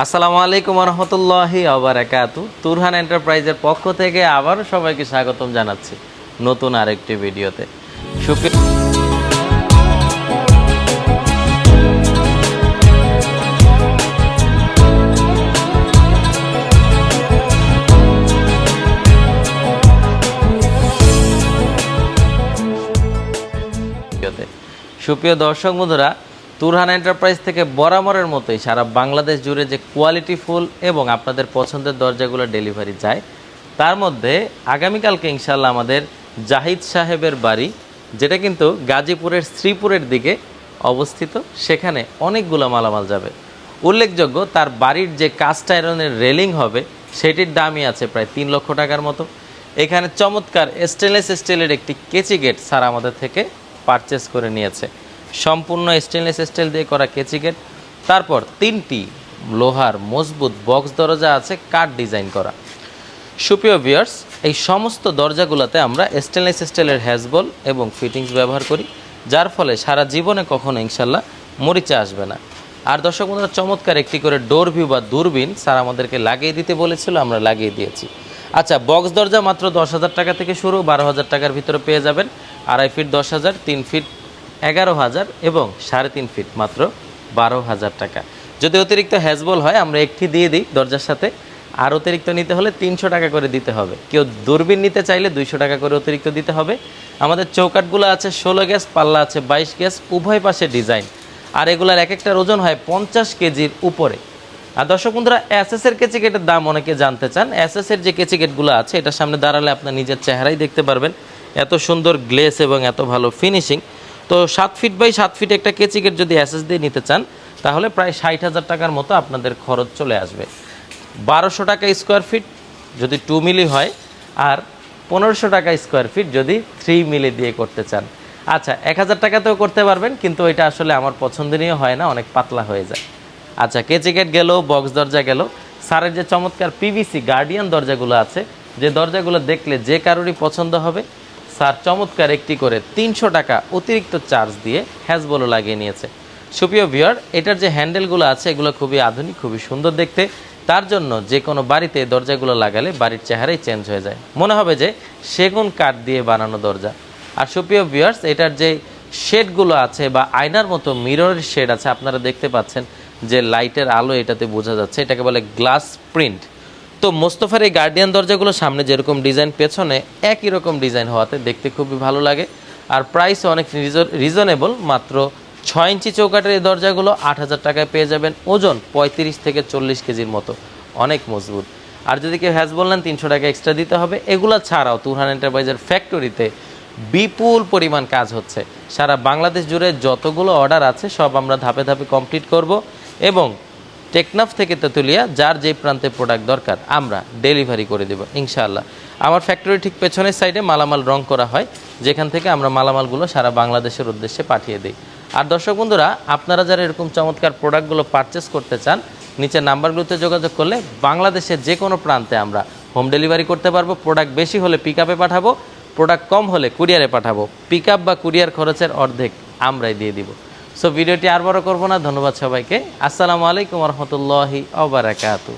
আসসালামু আলাইকুম রহমতুল্লাহি আবরাকাতু তুরহান এন্টারপ্রাইজের পক্ষ থেকে আবারও সবাইকে স্বাগতম জানাচ্ছি নতুন আরেকটি ভিডিওতে। সুপ্রিয় দর্শক বন্ধুরা তুরহান এন্টারপ্রাইজ থেকে বরাবরের মতোই সারা বাংলাদেশ জুড়ে যে কোয়ালিটি ফুল এবং আপনাদের পছন্দের দরজাগুলো ডেলিভারি যায়, তার মধ্যে আগামীকালকে ইনশাল্লাহ আমাদের জাহিদ সাহেবের বাড়ি, যেটা কিন্তু গাজীপুরের শ্রীপুরের দিকে অবস্থিত, সেখানে অনেকগুলো মালামাল যাবে। উল্লেখযোগ্য, তার বাড়ির যে কাস্ট আয়রনের রেলিং হবে, সেটির দামই আছে প্রায় তিন লক্ষ টাকার মতো। এখানে চমৎকার স্টেনলেস স্টিলের একটি কেচি গেট স্যার আমাদের থেকে পারচেস করে নিয়েছে। সম্পূর্ণ স্টেনলেস স্টিল দিয়ে করা কেচি গেট। তারপর তিনটি লোহার মজবুত বক্স দরজা আছে, কাঠ ডিজাইন করা। সুপ্রিয় বিয়ার্স এই সমস্ত দরজাগুলোতে আমরা স্টেনলেস স্টিলের হ্যাজবল এবং ফিটিংস ব্যবহার করি, যার ফলে সারা জীবনে কখনো ইনশাল্লাহ মরিচা আসবে না। আর দর্শক বন্ধুরা, চমৎকার একটি করে ডোর ভিউ বা দূরবীন স্যার আমাদেরকে লাগিয়ে দিতে বলেছিল, আমরা লাগিয়ে দিয়েছি। আচ্ছা বক্স দরজা মাত্র দশ হাজার টাকা থেকে শুরু, বারো হাজার টাকার ভিতরে পেয়ে যাবেন। আড়াই ফিট দশ হাজার, তিন ফিট এগারো হাজার এবং সাড়ে তিন ফিট মাত্র বারো হাজার টাকা। যদি অতিরিক্ত হ্যাজবল হয়, আমরা একটি দিয়ে দিই দরজার সাথে। আর অতিরিক্ত নিতে হলে তিনশো টাকা করে দিতে হবে। কেউ দূরবীন নিতে চাইলে দুইশো টাকা করে অতিরিক্ত দিতে হবে। আমাদের চৌকাটগুলো আছে ষোলো গ্যাস, পাল্লা আছে বাইশ গ্যাস, উভয় পাশে ডিজাইন আর এগুলার এক একটার ওজন হয় পঞ্চাশ কেজির উপরে। আর দর্শক বন্ধুরা এসএস এর কেচিকেটের দাম অনেকে জানতে চান। এসএস এর যে কেচিকেটগুলো আছে এটার সামনে দাঁড়ালে আপনার নিজের চেহারাই দেখতে পারবেন। এত সুন্দর গ্লেস এবং এত ভালো ফিনিশিং তো সাত ফিট বাই সাত ফিট একটা কেচিকেট যদি এসএস দিয়ে নিতে চান, তাহলে প্রায় ষাট হাজার টাকার মতো আপনাদের খরচ চলে আসবে। বারোশো টাকা স্কোয়ার ফিট যদি টু মিলি হয়, আর পনেরোশো টাকা স্কোয়ার ফিট যদি থ্রি মিলি দিয়ে করতে চান। আচ্ছা এক হাজার টাকাতেও করতে পারবেন, কিন্তু এটা আসলে আমার পছন্দনীয় হয় না, অনেক পাতলা হয়ে যায়। আচ্ছা কেচিকেট গেল বক্স দরজা গেল। সারের যে চমৎকার পিভিসি গার্ডিয়ান দরজাগুলো আছে, যে দরজাগুলো দেখলে যে কারোরই পছন্দ হবে স্যার, চমৎকার একটি করে তিনশো টাকা অতিরিক্ত চার্জ দিয়ে হ্যাজবলও লাগিয়ে নিয়েছে। সুপ্রিয় ভিওর এটার যে হ্যান্ডেলগুলো আছে, এগুলো খুবই আধুনিক, খুবই সুন্দর দেখতে। তার জন্য যে কোনো বাড়িতে দরজাগুলো লাগালে বাড়ির চেহারাই চেঞ্জ হয়ে যায়। মনে হবে যে সেগুন কাঠ দিয়ে বানানো দরজা। আর সুপ্রিয় ভিউয়ার্স, এটার যে শেডগুলো আছে বা আয়নার মতো মিররের শেড আছে, আপনারা দেখতে পাচ্ছেন যে লাইটের আলো এটাতে বোঝা যাচ্ছে। এটাকে বলে গ্লাস প্রিন্ট তো মোস্তফার এই গার্ডিয়ান দরজাগুলো সামনে যেরকম ডিজাইন পেছনে একই রকম ডিজাইন হওয়াতে দেখতে খুবই ভালো লাগে। আর প্রাইস অনেক রিজনেবল মাত্র ছয় ইঞ্চি চৌকাটের এই দরজাগুলো আট হাজার টাকায় পেয়ে যাবেন। ওজন পঁয়ত্রিশ থেকে চল্লিশ কেজির মতো। অনেক মজবুত। আর যদি কেউ হ্যাজ বললেন, তিনশো টাকা এক্সট্রা দিতে হবে। এগুলো ছাড়াও তুরহান এন্টারপ্রাইজের ফ্যাক্টরিতে বিপুল পরিমাণ কাজ হচ্ছে। সারা বাংলাদেশ জুড়ে যতগুলো অর্ডার আছে, সব আমরা ধাপে ধাপে কমপ্লিট করব। এবং টেকনাফ থেকে তেঁতুলিয়া, যার যে প্রান্তে প্রোডাক্ট দরকার, আমরা ডেলিভারি করে দেব, ইনশাআল্লাহ। আমার ফ্যাক্টরি ঠিক পেছনের সাইডে মালামাল রং করা হয়, যেখান থেকে আমরা মালামালগুলো সারা বাংলাদেশের উদ্দেশ্যে পাঠিয়ে দিই। আর দর্শক বন্ধুরা, আপনারা যারা এরকম চমৎকার প্রোডাক্টগুলো পারচেস করতে চান নিচের নাম্বারগুলোতে যোগাযোগ করলে বাংলাদেশের যে কোনো প্রান্তে আমরা হোম ডেলিভারি করতে পারব প্রোডাক্ট বেশি হলে পিক আপে পাঠাবো প্রোডাক্ট কম হলে কুরিয়ারে পাঠাবো। পিক আপ বা কুরিয়ার খরচের অর্ধেক আমরাই দিয়ে দিব। সো ভিডিওটি আর বড় করব না। ধন্যবাদ সবাইকে। আসসালামু আলাইকুম রহমতুল্লাহি অবরাকাতু